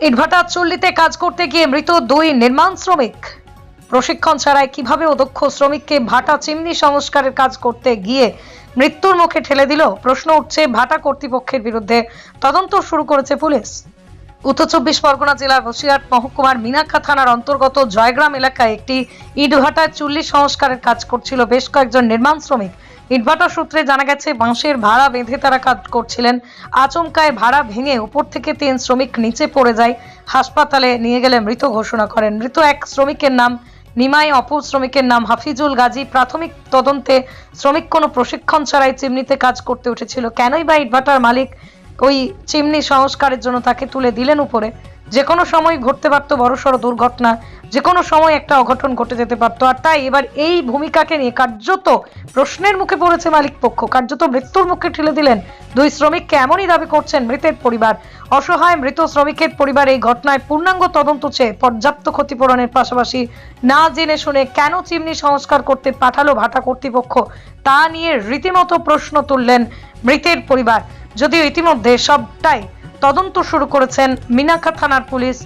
ইটভাটা চল্লিতে কাজ করতে গিয়ে মৃত দুই নির্মাণ শ্রমিক। প্রশিক্ষণ ছাড়াই কীভাবে অদক্ষ শ্রমিককে ভাটা চিমনি সংস্কারের কাজ করতে গিয়ে মৃত্যুর মুখে ঠেলে দিল, প্রশ্ন উঠছে ভাটা কর্তৃপক্ষের বিরুদ্ধে তদন্ত শুরু করেছে পুলিশ। উত্তর চব্বিশ পরগনা জেলার বসিরহাট মহকুমার মিনাক্ষা থানার অন্তর্গত জয়গ্রাম এলাকায় একটি ইটভাটায় চুল্লি সংস্কারের কাজ করছিল বেশ কয়েকজন নির্মাণ শ্রমিক। ইটভাটা সূত্রে জানা গেছে, বাঁশের ভাড়া বেঁধে তারা কাজ করছিলেন। আচমকায় ভাড়া ভেঙে উপর থেকে তিন শ্রমিক নিচে পড়ে যায়। হাসপাতালে নিয়ে গেলে মৃত ঘোষণা করেন। মৃত এক শ্রমিকের নাম নিমাই, অপর শ্রমিকের নাম হাফিজুল গাজী। প্রাথমিক তদন্তে শ্রমিক কোনো প্রশিক্ষণ ছাড়াই চিমনিতে কাজ করতে উঠেছিল। কেনই বা ইটভাটার মালিক ওই চিমনি সংস্কারের জন্য তাকে তুলে দিলেন উপরে? যে কোনো সময় ঘটতে পারতো বড়সড় দুর্ঘটনা যে কোনো সময় একটা অঘটন ঘটে যেতে পারতো। আর তাই এবার এই ভূমিকাকে নিয়ে কার্যত প্রশ্নের মুখে পড়েছে মালিক পক্ষ। কার্যত মৃত্যুর মুখে ঠেলে দিলেন দুই শ্রমিককে এমনই দাবি করছেন মৃতের পরিবার? অসহায় মৃত শ্রমিকের পরিবার এই ঘটনায় পূর্ণাঙ্গ তদন্ত চেয়ে পর্যাপ্ত ক্ষতিপূরণের পাশাপাশি না জেনে শুনে কেন চিমনি সংস্কার করতে পাঠালো ভাটা কর্তৃপক্ষ, তা নিয়ে রীতিমতো প্রশ্ন তুললেন মৃতের পরিবার। যদিও ইতিমধ্যে সবটাই তদন্ত শুরু করেছেন মিনাখা থানার পুলিশ।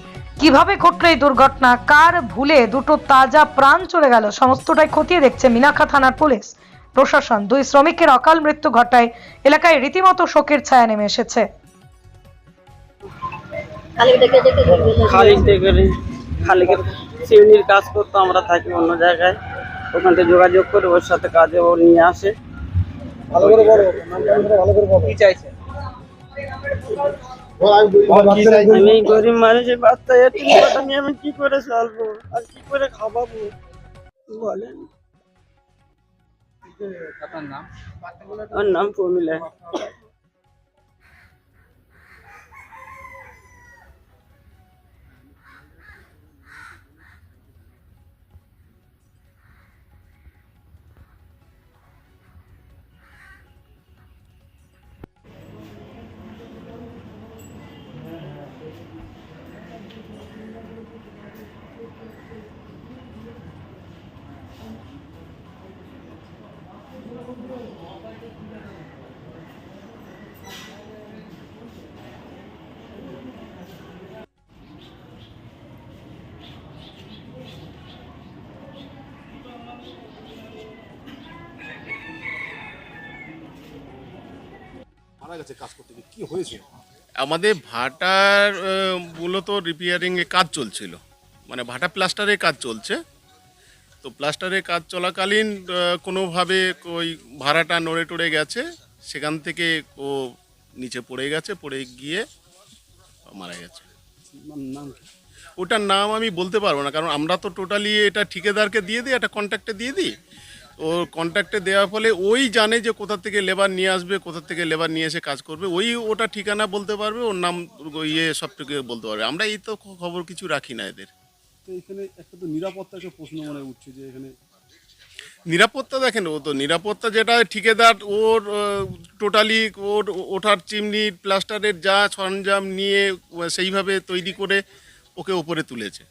কীভাবে ঘটলো এই দুর্ঘটনা? কার ভুলে দুটো তাজা প্রাণ চলে গেল? সমস্তটাই খতিয়ে দেখছে মিনাখা থানার পুলিশ। প্রশাসন দুই শ্রমিকের অকাল মৃত্যু ঘটায়। এলাকায় রীতিমতো শোকের ছায়া নেমে এসেছে। খালি থেকে খালিকে চিমনির কাজ করতো আমরা থাকি অন্য জায়গায়। ওখান থেকে যোগাযোগ করে ওর সাথে কাজে ও নিয়ে আসে। ভালো করে বলো ভালো করে বলো। কি চাইছে? আমি গরিব মানুষের বাচ্চা এটি আমি আমি কি করে চলবো? আর কি করে খাওয়াবো? বলেন। ওর নাম প্রমিলা। মারা গেছে কাজ করতে গিয়ে কি হয়েছে? আমাদের ভাটার মূলত রিপেয়ারিং এ কাজ চলছিল। মানে ভাটা প্লাস্টারের কাজ চলছে। তো প্লাস্টারের কাজ চলাকালীন কোনোভাবে ওই ভাড়াটা নড়ে টড়ে গেছে। সেখান থেকে ও নিচে পড়ে গেছে পড়ে গিয়ে মারা গেছে। ওটার নাম আমি বলতে পারব না কারণ আমরা তো টোটালি এটা ঠিকাদারকে দিয়ে দিই একটা কন্ট্রাক্টে দিয়ে দিই। ও কন্ট্রাক্টে দেওয়ার ফলে ওই জানে যে কোথা থেকে লেবার নিয়ে আসবে কোথা থেকে লেবার নিয়ে এসে কাজ করবে। ওই ওটা ঠিকানা বলতে পারবে ওর নাম ইয়ে সবটুকু বলতে পারবে। আমরা এই তো খবর কিছু রাখি না এদের। তো এখানে একটা তো নিরাপত্তা একটা প্রশ্ন মনে উঠছে যে এখানে নিরাপত্তা দেখেন ও তো নিরাপত্তা যেটা ঠিকাদার ওর টোটালি ওর ওঠার চিমনি প্লাস্টারের যা সরঞ্জাম নিয়ে সেইভাবে তৈরি করে ওকে ওপরে তুলেছে।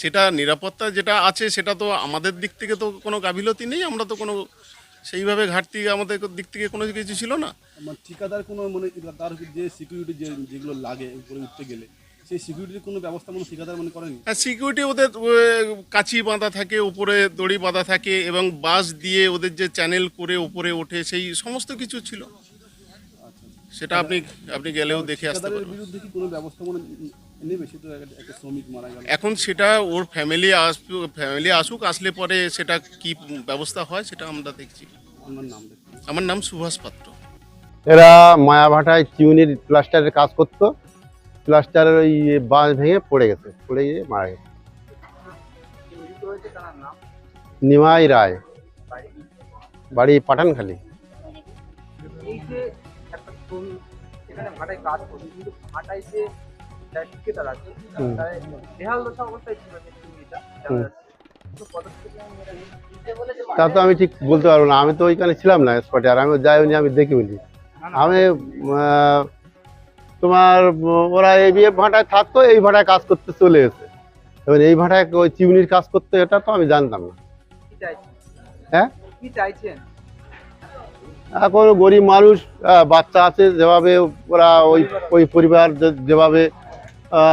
সেটা নিরাপত্তা যেটা আছে সেটা তো আমাদের দিক থেকে তো কোনো গাফিলতি নেই। আমরা তো কোনো সেইভাবে ঘাটতি আমাদের দিক থেকে কোনো কিছু ছিল না। ঠিকাদার কোনো মানে তার যে সিকিউরিটি যে যেগুলো লাগে উপরে উঠতে গেলে সেই সিকিউরিটির কোনো ব্যবস্থা মানে ঠিকাদার মানে করেনি? আর সিকিউরিটি ওদের কাচি বাঁধা থাকে উপরে দড়ি বাঁধা থাকে এবং বাঁশ দিয়ে ওদের যে চ্যানেল করে উপরে ওঠে সেই সমস্ত কিছু ছিল। সেটা আপনি আপনি গেলেও দেখে আসতে পারবেন। বিরুদ্ধে কি কোনো ব্যবস্থা মানে এখন সেটা ওর ফ্যামিলি আসবে ফ্যামিলি আসুক আসলে পরে সেটা কি ব্যবস্থা হয় সেটা আমরা দেখছি। আমার নাম দেখুন আমার নাম সুভাষ পাত্র। এরা মায়াভাটায় চিউনির প্লাস্টারের কাজ করতো। প্লাস্টারের ওই বাঁশ ভেঙে পড়ে গেছে পড়ে গিয়ে মারা গেছে। নিমাই রায়। বাড়ি পাঠানখালি। এই যে একটা এখানে ভাটায় কাজ করছে কিন্তু ভাটায় যে আছে। দশা অবস্থায় ছিল। তো তা তো আমি ঠিক বলতে পারব না। আমি তো ওইখানে ছিলাম না স্পটে আর আমি যাইনি আমি দেখি বলি। আমি তোমার ওরা এই বিয়ে ভাটায় থাকতো এই ভাটায় কাজ করতে চলে গেছে এবার এই ভাটায় ওই চিমনির কাজ করতে এটা তো আমি জানতাম না। হ্যাঁ? কি চাইছেন? এখন গরিব মানুষ বাচ্চা আছে যেভাবে ওরা ওই ওই পরিবার যেভাবে uh